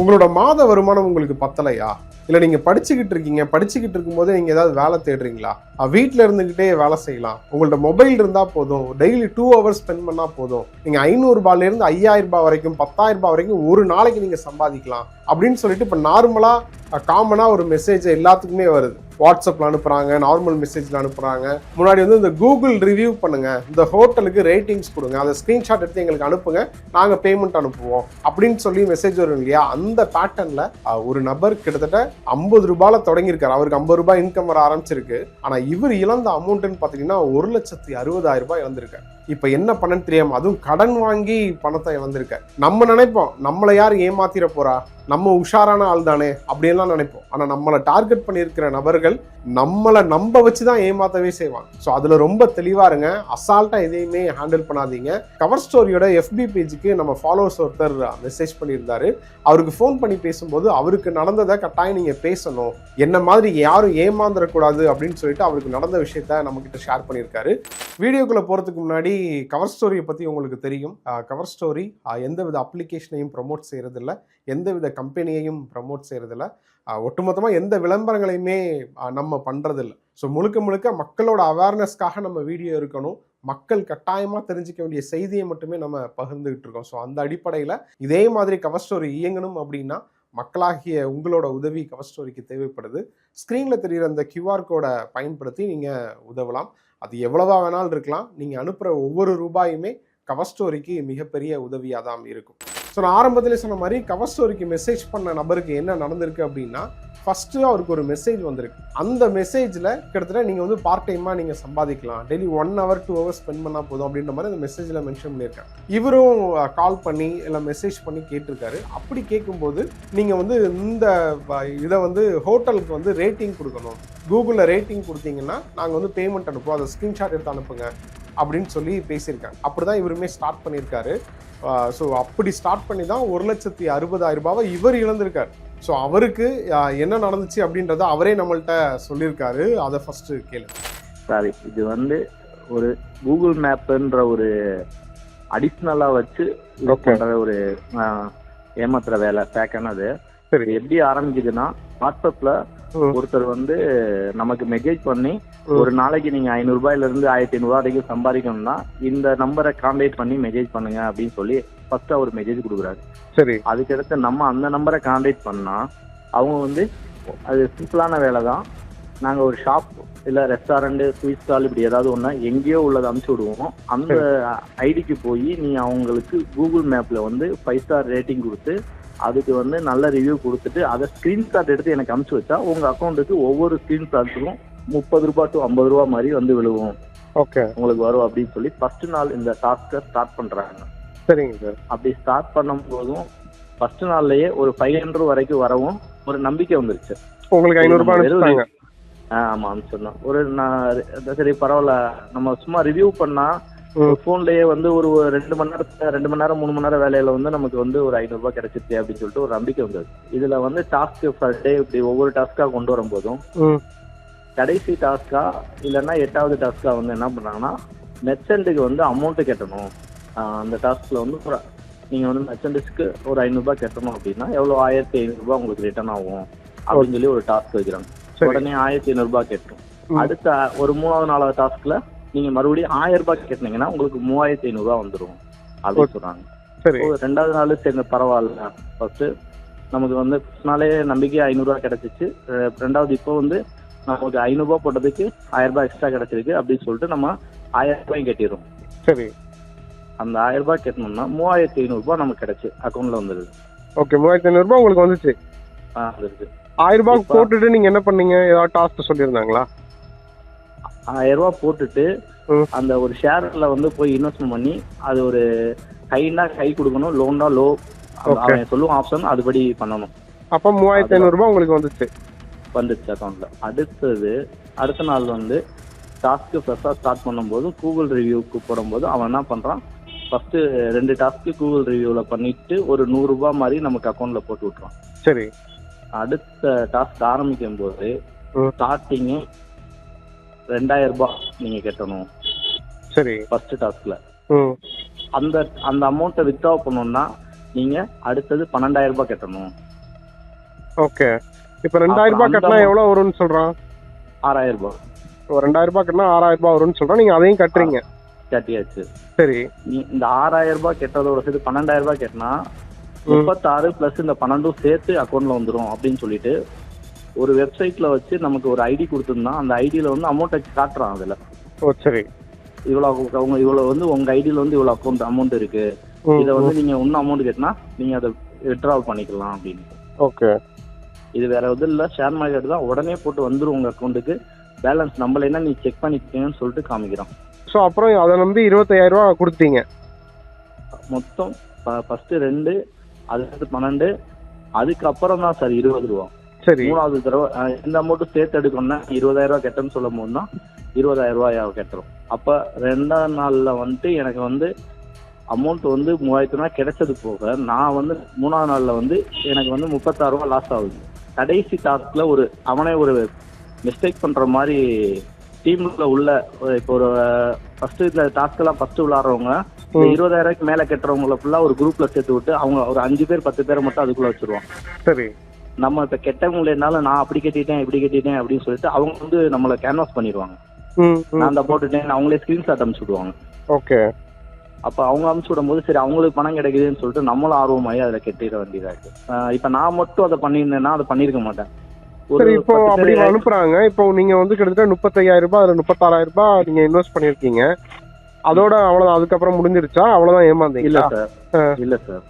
உங்களோட மாத வருமானம் உங்களுக்கு பத்தலையா? இல்ல நீங்க படிச்சுக்கிட்டு இருக்கீங்க படிச்சுக்கிட்டு இருக்கும்போது நீங்க ஏதாவது வேலை தேடுறீங்களா? வீட்டில் இருந்துக்கிட்டே இருந்துகிட்டே வேலை செய்யலாம். உங்கள்ட்ட மொபைல் இருந்தா போதும். டெய்லி டூ ஹவர்ஸ் ஸ்பெண்ட் பண்ணா போதும். நீங்க ஐநூறு இருந்து ஐயாயிரம் ரூபாய் வரைக்கும் பத்தாயிரம் ரூபாய் வரைக்கும் ஒரு நாளைக்கு நீங்க சம்பாதிக்கலாம். அப்படின்னு சொல்லிட்டு இப்ப நார்மலா காமனா ஒரு மெசேஜ் எல்லாத்துக்குமே வருது. வாட்ஸ்அப்பில் அனுப்புகிறாங்க நார்மல் மெசேஜ்ல அனுப்புகிறாங்க முன்னாடி வந்து இந்த கூகுள் ரிவ்யூ பண்ணுங்கள் இந்த ஹோட்டலுக்கு ரேட்டிங்ஸ் கொடுங்க. அதை ஸ்க்ரீன்ஷாட் எடுத்து எங்களுக்கு அனுப்புங்க. நாங்கள் பேமெண்ட் அனுப்புவோம். அப்படின்னு சொல்லி மெசேஜ் வரும் இல்லையா? அந்த பேட்டர்னில் ஒரு நபர் கிட்டத்தட்ட ஐம்பது ரூபாயில் தொடங்கியிருக்காரு. அவருக்கு ஐம்பது ரூபாய் இன்கம் வர ஆரம்பிச்சிருக்கு. ஆனால் இவர் இழந்த அமௌண்ட்டுன்னு பார்த்தீங்கன்னா ஒரு லட்சத்தி அறுபதாயிரம் ரூபாய் இழந்திருக்காரு. இப்போ என்ன பண்ணன்னு தெரியாமல் அதுவும் கடன் வாங்கி பணத்தை இழந்திருக்க நம்ம நினைப்போம் நம்மளை யார் ஏமாத்திர போறா? நம்ம உஷாரான ஆள் தானே அப்படின்லாம் நினைப்போம். ஆனால் நம்மளை டார்கெட் பண்ணியிருக்கிற நபர்கள் நம்மளை நம்ப வச்சு தான் ஏமாத்தவே செய்வாங்க. ஸோ அதில் ரொம்ப தெளிவாக இருங்க. அசால்ட்டாக எதையுமே ஹேண்டில் பண்ணாதீங்க. கவர் ஸ்டோரியோட எஃபி பேஜுக்கு நம்ம ஃபாலோவர்ஸ் ஒருத்தர் மெசேஜ் பண்ணியிருந்தாரு. அவருக்கு ஃபோன் பண்ணி பேசும்போது அவருக்கு நடந்ததை கட்டாயம் நீங்கள் பேசணும். என்ன மாதிரி யாரும் ஏமாந்துடக்கூடாது அப்படின்னு சொல்லிட்டு அவருக்கு நடந்த விஷயத்த நம்மக்கிட்ட ஷேர் பண்ணியிருக்காரு. வீடியோக்குள்ளே போகிறதுக்கு முன்னாடி கவர் ஸ்டோரியை பற்றி உங்களுக்கு தெரியும். கவர் ஸ்டோரி எந்தவித அப்ளிகேஷனையும் ப்ரொமோட் செய்கிறதில்ல எந்தவித கம்பெனியையும் ப்ரமோட் செய்கிறதில்ல ஒட்டுமொத்தமாக எந்த விளம்பரங்களையுமே நம்ம பண்ணுறதில்ல ஸோ முழுக்க முழுக்க மக்களோட அவேர்னஸ்க்காக நம்ம வீடியோ இருக்கணும் மக்கள் கட்டாயமாக தெரிஞ்சுக்க வேண்டிய செய்தியை மட்டுமே நம்ம பகிர்ந்துகிட்டு இருக்கோம். ஸோ அந்த அடிப்படையில் இதே மாதிரி கவர் ஸ்டோரி இயங்கணும் அப்படின்னா மக்களாகிய உங்களோட உதவி கவர் ஸ்டோரிக்கு தேவைப்படுது. ஸ்க்ரீனில் தெரிகிற அந்த கியூஆர் கோடை பயன்படுத்தி நீங்கள் உதவலாம். அது எவ்வளவா வேணாலும் இருக்கலாம். நீங்கள் அனுப்புகிற ஒவ்வொரு ரூபாயுமே கவர் ஸ்டோரிக்கு மிகப்பெரிய உதவியாக தான் இருக்கும். ஸோ நான் ஆரம்பத்திலே சொன்ன மாதிரி கவர் ஸ்டோரிக்கு மெசேஜ் பண்ண நபருக்கு என்ன நடந்திருக்கு அப்படின்னா ஃபஸ்ட்டு அவருக்கு ஒரு மெசேஜ் வந்திருக்கு. அந்த மெசேஜில் கிட்டத்தட்ட நீங்கள் வந்து பார்ட் டைமாக நீங்கள் சம்பாதிக்கலாம். Daily one hour two hours spend பண்ணால் போதும் அப்படின்ற மாதிரி அந்த மெசேஜில் மென்ஷன் பண்ணியிருக்காங்க இவரும் கால் பண்ணி இல்லை மெசேஜ் பண்ணி கேட்டிருக்காரு. அப்படி கேட்கும்போது நீங்கள் வந்து இந்த வ- இதை வந்து ஹோட்டலுக்கு வந்து ரேட்டிங் கொடுக்கணும். கூகுளில் ரேட்டிங் கொடுத்தீங்கன்னா நாங்கள் வந்து பேமெண்ட் அனுப்புவோம். அதை ஸ்க்ரீன்ஷாட் எடுத்து அனுப்புங்க அப்படின்னு சொல்லி பேசியிருக்காங்க அப்படி தான் இவருமே ஸ்டார்ட் பண்ணியிருக்காரு. ஸோ அப்படி ஸ்டார்ட் பண்ணி தான் ஒரு லட்சத்தி அறுபதாயிரம் ரூபாவை இவர் இழந்திருக்காரு. ஸோ அவருக்கு என்ன நடந்துச்சு அப்படின்றத அவரே நம்மள்ட்ட சொல்லியிருக்காரு. அதை ஃபர்ஸ்ட் கேளு. சாரி இது வந்து ஒரு கூகுள் மேப்ன்ற ஒரு அடிஷ்னலா வச்சு ஒரு ஏமாத்துற வேலை பேக்கானது சரி. எப்படி ஆரம்பிக்குதுன்னா வாட்ஸ்அப்ல. ஒருத்தர் வந்து நமக்கு மெசேஜ் பண்ணி. ஒரு நாளைக்கு நீங்க ஐநூறு ரூபாயில இருந்து ஆயிரத்தி ஐநூறு வரைக்கும் சம்பாதிக்கணும்னா இந்த நம்பரை கான்டாக்ட் பண்ணி மெசேஜ் பண்ணுங்க அப்படின்னு சொல்லி ஃபர்ஸ்ட் அவர் மெசேஜ் கொடுக்குறாரு. சரி. அதுக்கடுத்து நம்ம அந்த நம்பரை கான்டாக்ட் பண்ணா அவங்க வந்து அது சிம்பிளான வேலை தான் நாங்கள் ஒரு ஷாப் இல்லை ரெஸ்டாரண்ட் ஸ்வீட் ஸ்டால் இப்படி ஏதாவது ஒன்றா எங்கேயோ உள்ளதை அனுப்பிச்சு விடுவோம். அந்த ஐடிக்கு போய் நீ அவங்களுக்கு கூகுள் மேப்பில் வந்து ஃபைவ் ஸ்டார் ரேட்டிங் கொடுத்து அதுக்கு வந்து நல்ல ரிவ்யூ கொடுத்துட்டு அதை ஸ்க்ரீன்ஷாட் எடுத்து எனக்கு அனுப்பிச்சு வச்சா உங்கள் அக்கௌண்ட்டுக்கு ஒவ்வொரு ஸ்க்ரீன்ஷாட்டுக்கும் முப்பது ரூபா டு ஐம்பது ரூபா மாதிரி வந்து விழுவும். ஓகே உங்களுக்கு வரும் அப்படின்னு சொல்லி ஃபர்ஸ்ட் நாள் இந்த டாஸ்க்கை ஸ்டார்ட் பண்ணுறாங்க சரிங்க சார். அப்படி ஸ்டார்ட் பண்ணும் போதும் ஃபர்ஸ்ட் நாள்லயே ஒரு ஃபைவ் ஹண்ட்ரட் வரைக்கும் வரவும் ஒரு நம்பிக்கை வந்துருச்சு. உங்களுக்கு வெறும் அனுப்பிச்சிட்டாங்க. ஆ, அனுப்பிச்சிருந்தோம் ஒரு நான் சரி பரவாயில்ல. நம்ம சும்மா ரிவ்யூ பண்ணா. ஃபோன்லயே வந்து ஒரு ரெண்டு மணி நேரத்துல ரெண்டு மணி நேரம் மூணு மணி நேரம் வேலையில வந்து நமக்கு வந்து ஒரு ஐநூறு ரூபாய் கிடைச்சிருச்சு அப்படின்னு சொல்லிட்டு ஒரு நம்பிக்கை வந்தது. இதுல வந்து டாஸ்க் ஃபர்ஸ்ட் டே இப்படி ஒவ்வொரு டாஸ்கா கொண்டு வரும்போதும் கடைசி டாஸ்கா இல்லைன்னா எட்டாவது டாஸ்கா வந்து என்ன பண்ணாங்கன்னா மெர்ச்சன்ட்டுக்கு வந்து அமௌண்ட் கட்டணும். அந்த டாஸ்க்ல வந்து ஒரு நீங்க வந்து மெர்ச்சன்ட்ஸ்க்கு ஒரு ஐநூறுபா கட்டணும் அப்படின்னா எவ்வளோ ஆயிரத்தி ஐநூறுபா உங்களுக்கு ரிட்டர்ன் ஆகும் அப்படின்னு சொல்லி ஒரு டாஸ்க் வைக்கிறாங்க. உடனே ஆயிரத்தி ஐநூறுபா கட்டணும். அடுத்த ஒரு மூணாவது நாலாவது டாஸ்க்ல நீங்க மறுபடியும் ஆயிரம் ரூபாய் கட்டினீங்கன்னா உங்களுக்கு மூவாயிரத்தி ஐநூறுபா வந்துடும் அப்படின்னு சொல்றாங்க. சரி. ரெண்டாவது நாள் சரி பரவாயில்ல. ஃபர்ஸ்ட் நமக்கு வந்து first நாளே நம்பிக்கை ஐநூறுரூவா கிடைச்சிச்சு. ரெண்டாவது இப்போ வந்து நமக்கு ஐநூறுரூவா போட்டதுக்கு ஆயிரம் ரூபாய் எக்ஸ்ட்ரா கிடைச்சிருக்கு அப்படின்னு சொல்லிட்டு நம்ம ஆயிரம் ரூபாயும் கட்டிடுறோம். சரி. அந்த ஆயிரம் ரூபாய் கட்டணும்னா மூவாயிரத்தி ஐநூறுரூபா நமக்கு கிடைச்சு அக்கௌண்ட்ல வந்துருது ஓகே மூவாயிரத்தி ஐநூறுரூபா உங்களுக்கு வந்துச்சு. ஆ வந்துருது ஆயிரம் ரூபாய் போட்டுட்டு நீங்க என்ன பண்ணீங்க? ஏதாவது டாஸ்க் சொல்லியிருந்தாங்களா? ஆயிரம் ரூபாய் போட்டுட்டு. அந்த ஒரு ஷேர்ல வந்து போய் இன்வெஸ்ட்மெண்ட் பண்ணி அது ஒரு கைனா கை கொடுக்கணும் லோன்னா லோ. அவன் சொல்லுவான் ஆப்ஷன் அதுபடி பண்ணணும். அப்போ மூவாயிரத்தி ஐநூறுரூபா உங்களுக்கு வந்துச்சு. வந்துருச்சு அக்கௌண்ட்ல அடுத்தது அடுத்த நாள் வந்து டாஸ்க்கு ஃப்ரெஷ்ஷாக ஸ்டார்ட் பண்ணும்போது கூகுள் ரிவ்யூக்கு போடும்போது அவன் என்ன பண்ணுறான் ஃபர்ஸ்ட் ரெண்டு டாஸ்க்கு கூகுள் ரிவ்யூவில் பண்ணிட்டு ஒரு நூறுரூபா மாதிரி நமக்கு அக்கௌண்ட்ல போட்டு விட்ருவான் சரி. அடுத்த டாஸ்க் ஆரம்பிக்கும் போது ம். ரெண்டாயிரம் ரூபாய் நீங்க கட்டணும். சரி. ஃபர்ஸ்ட் டாஸ்க்ல அந்த அந்த அமௌண்ட்டை வித்ட்ரா பண்ணணும்னா நீங்க அடுத்தது பன்னெண்டாயிரம் ரூபாய் கட்டணும். ஓகே. இப்போ ரெண்டாயிரம் ரூபாய் கட்டினா amount- எவ்வளோ வரும்னு சொல்றான்? ஆறாயிரம் ரூபாய். ஒரு ரெண்டாயிரம் ரூபாய் கட்டினா ஆறாயிரம் ரூபாய் வரும்னு சொல்றான். நீங்க அதையும் கட்டுறீங்க. கட்டியாச்சு. சரி. நீ இந்த ஆறாயிரம் ரூபாய் கெட்டதோட சேர்த்து பன்னெண்டாயிரம் ரூபாய் கட்டினா முப்பத்தாறு பிளஸ் இந்த பன்னெண்டும் சேர்த்து அக்கௌண்ட்ல வந்துரும் அப்படின்னு சொல்லிட்டு ஒரு வெப்சைட்ல வச்சு நமக்கு ஒரு ஐடி கொடுத்துருந்தா அந்த ஐடியில வந்து அமௌண்ட் வச்சு காட்டுறான் அதுல. ஓ சரி. இவ்வளவு அவங்க இவ்வளவு வந்து உங்க ஐடியில வந்து இவ்வளவு அக்கௌண்ட் அமௌண்ட் இருக்கு. இதை வந்து நீங்க இன்னும் அமௌண்ட் கட்டினா நீங்க அதை வித்ட்ராவல் பண்ணிக்கலாம் அப்படின்னு. ஓகே. இது வேற எதுவும் இல்ல. ஷேர் மார்க்கெட் தான். உடனே போட்டு வந்துரும் உங்க அக்கௌண்ட்டுக்கு பேலன்ஸ் நம்மள என்ன நீ செக் பண்ணிக்கன்னு சொல்லிட்டு காமிக்கிறான். ஸோ அப்புறம் அதை நம்பி இருபத்தாயிரம் ரூபாய் கொடுத்தீங்க. மொத்தம் ஃபர்ஸ்ட் ரெண்டு அதுக்கு பன்னெண்டு அதுக்கப்புறம் தான் சார் இருபது ரூபா. சரி. மூணாவது தடவை இந்த அமௌண்ட் சேர்த்து எடுக்கணும்னா இருபதாயிரம் ரூபாய் கட்டணும்னு சொல்லும் போது தான் இருபதாயிரம் ரூபாய் கட்டுறோம் அப்ப ரெண்டாவது நாள்ல வந்துட்டு எனக்கு வந்து அமௌண்ட் வந்து மூவாயிரத்து ரூபாய் கிடைச்சது போக நான் வந்து மூணாவது நாள்ல வந்து எனக்கு வந்து முப்பத்தாறு ரூபாய் லாஸ் ஆகுது. கடைசி டாஸ்க்ல ஒரு அவனே ஒரு மிஸ்டேக் பண்ற மாதிரி டீம்ல உள்ள இப்போ ஒரு ஃபர்ஸ்ட் இந்த டாஸ்க் எல்லாம் ஃபர்ஸ்ட் விளாடுறவங்க. இருபதாயிரம் ரூபாய்க்கு மேல கட்டுறவங்கள ஃபுல்லா ஒரு குரூப்ல சேர்த்து விட்டு அவங்க ஒரு அஞ்சு பேர் பத்து பேரை மட்டும் அதுக்குள்ள வச்சிருவாங்க. சரி. நம்ம இப்ப கெட்டவங்களனால நான் அப்படி கட்டிட்டேன் இப்படி கட்டிட்டேன் அப்படின்னு சொல்லிட்டு அவங்க வந்து நம்மள கேன்வாஸ் பண்ணிடுவாங்க. நான் அந்த போட்டுட்டேன் அவங்களே ஸ்கிரீன்ஷாட் அனுப்பிச்சு விடுவாங்க. ஓகே. அப்ப அவங்க அனுப்பிச்சு விடும்போது சரி அவங்களுக்கு பணம் கிடைக்குதுன்னு சொல்லிட்டு நம்மளும் ஆர்வமாயி அதுல கட்டிட வேண்டியதா இருக்கு இப்ப நான் மட்டும் அதை பண்ணியிருந்தேன்னா அதை பண்ணிருக்க மாட்டேன். சரி இப்போ அப்படி அனுப்புறாங்க. இப்போ நீங்க வந்து கிட்டத்தட்ட முப்பத்தையாயிரம் ரூபாய் அதுல முப்பத்தாறாயிரம் ரூபாய் நீங்க இன்வெஸ்ட் பண்ணிருக்கீங்க அதோட அவ்வளவுதான் அதுக்கப்புறம் முடிஞ்சிருச்சா? அவ்வளவுதான் இல்ல ஏமாந்தீங்களா சார் இல்ல சார்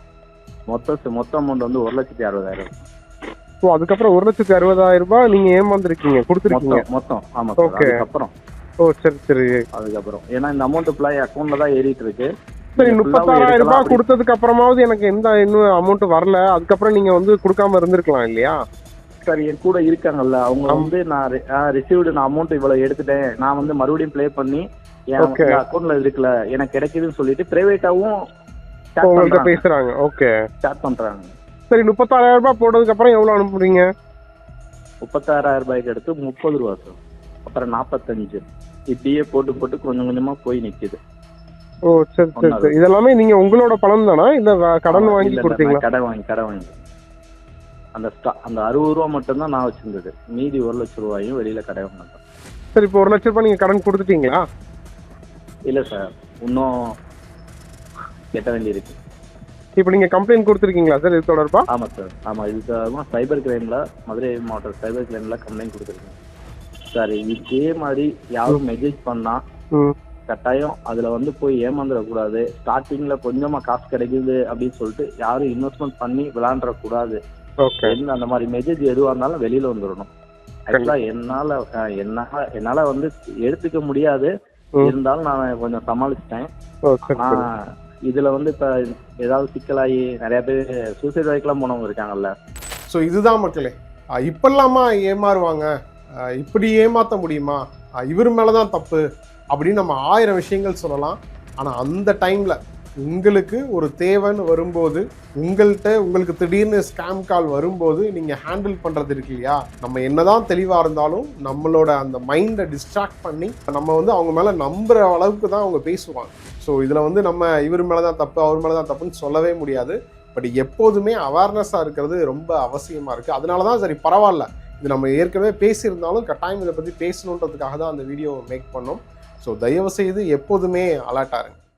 மொத்த மொத்த அமௌண்ட் வந்து ஒரு லட்சத்தி அறுபதாயிரம். ஓ அதுக்கப்புறம் ஒரு லட்சத்தி அறுபதாயிரம் ரூபாய் நீங்க ஏமாந்துருக்கீங்க கொடுத்துருக்கீங்க. மொத்தம் ஆமா Okay. அதுக்கப்புறம். ஓ சரி சரி. அதுக்கப்புறம். ஏன்னா இந்த அமௌண்ட் ஃபுல்லா அக்கௌண்ட்ல தான் ஏறிட்டு இருக்கு. சரி முப்பத்தாறாயிரம் ரூபாய் கொடுத்ததுக்கு அப்புறமாவது எனக்கு எந்த இன்னும் அமௌண்ட் வரல. அதுக்கப்புறம் நீங்க வந்து கொடுக்காம இருந்திருக்கலாம் இல்லையா? சார் என் கூட இருக்காங்கல்ல அவங்க. வந்து நான் ரிசீவ்டு நான் அமௌண்ட் இவ்வளவு எடுத்துட்டேன். நான் வந்து மறுபடியும் ப்ளே பண்ணி என். அக்கௌண்ட்ல இருக்குல்ல எனக்கு கிடைக்குதுன்னு சொல்லிட்டு பிரைவேட்டாவும் பேசுறாங்க. ஓகே ஸ்டார்ட் பண்றாங்க. சரி முப்பத்தாறாயிரம் ரூபாய் போட்டதுக்கு அப்புறம் எவ்வளவு அனுப்புறீங்க? முப்பத்தாறாயிரம் ரூபாய்க்கு எடுத்து முப்பது ரூபா சார். அப்புறம் நாற்பத்தஞ்சு இப்படியே போட்டு போட்டு கொஞ்சம் கொஞ்சமா போய் நிக்குது. ஓ சரி சரி சரி. இதெல்லாமே நீங்க உங்களோட பணம் தானா? இல்ல கடன் வாங்கி கொடுத்தீங்களா? கடன் வாங்கி கடன் வாங்கி அந்த ஸ்டா- அந்த அறுபது ரூபா மட்டும்தான் நான் வச்சிருந்தது. மீதி ஒரு லட்சம் ரூபாயும் வெளியில கடன் வாங்கினேன் சரி இப்போ ஒரு லட்ச ரூபாய் நீங்க கடன் கொடுத்துட்டீங்களா? இல்ல சார். இன்னும் கெட்ட வேண்டியிருக்கு இப்போ நீங்க கம்ப்ளைண்ட் கொடுத்துருக்கீங்களா சார் இது தொடர்பா? ஆமா சார் ஆமா இதுக்காக சைபர் கிரைம்ல மதுரை மாவட்ட சைபர் கிரைம்ல கம்ப்ளைண்ட் கொடுத்துருக்கேன். சார் இதே மாதிரி யாரும் மெசேஜ் பண்ணா கட்டாயம் அதுல வந்து போய் ஏமாந்துடக்கூடாது. ஸ்டார்டிங்ல கொஞ்சமா காசு கிடைக்குது அப்படின்னு சொல்லிட்டு யாரும் இன்வெஸ்ட்மெண்ட் பண்ணி விளாண்டுற கூடாது என்ன அந்த மாதிரி மெசேஜ் எதுவா இருந்தாலும் வெளியில வந்துடணும். ஆக்சுவலா என்னால என்னால என்னால வந்து எடுத்துக்க முடியாது. இருந்தாலும் நான் கொஞ்சம் சமாளிச்சிட்டேன். இதுல வந்து இப்ப ஏதாவது சிக்கலாகி நிறைய பேர் சூசைட் வரைக்கும் போனவங்க இருக்காங்கல்ல. ஸோ இதுதான் மக்களே. இப்பெல்லாமா ஏமாறுவாங்க? இப்படி ஏமாற்ற முடியுமா? இவர் மேலே தான் தப்பு அப்படின்னு நம்ம ஆயிரம் விஷயங்கள் சொல்லலாம். ஆனால் அந்த டைமில் உங்களுக்கு ஒரு தேவைன்னு வரும்போது உங்கள்கிட்ட உங்களுக்கு திடீர்னு ஸ்கேம் கால் வரும்போது நீங்கள் ஹேண்டில் பண்ணுறது இருக்கு இல்லையா? நம்ம என்னதான் தெளிவாக இருந்தாலும் நம்மளோட அந்த மைண்டை டிஸ்ட்ராக்ட் பண்ணி நம்ம வந்து அவங்க மேலே நம்புகிற அளவுக்கு தான் அவங்க பேசுவாங்க. ஸோ இதில் வந்து நம்ம இவர் மேலே தான் தப்பு அவர் மேலே தான் தப்புன்னு சொல்லவே முடியாது. பட் எப்போதுமே அவேர்னஸாக இருக்கிறது ரொம்ப அவசியமாக இருக்குது அதனால தான் சரி பரவாயில்ல. இது நம்ம ஏற்கனவே பேசியிருந்தாலும் கட்டாயம் இதை பற்றி பேசணுன்றதுக்காக தான் அந்த வீடியோ மேக் பண்ணோம். ஸோ தயவு செய்து எப்போதுமே அலர்ட்டாக இருங்க.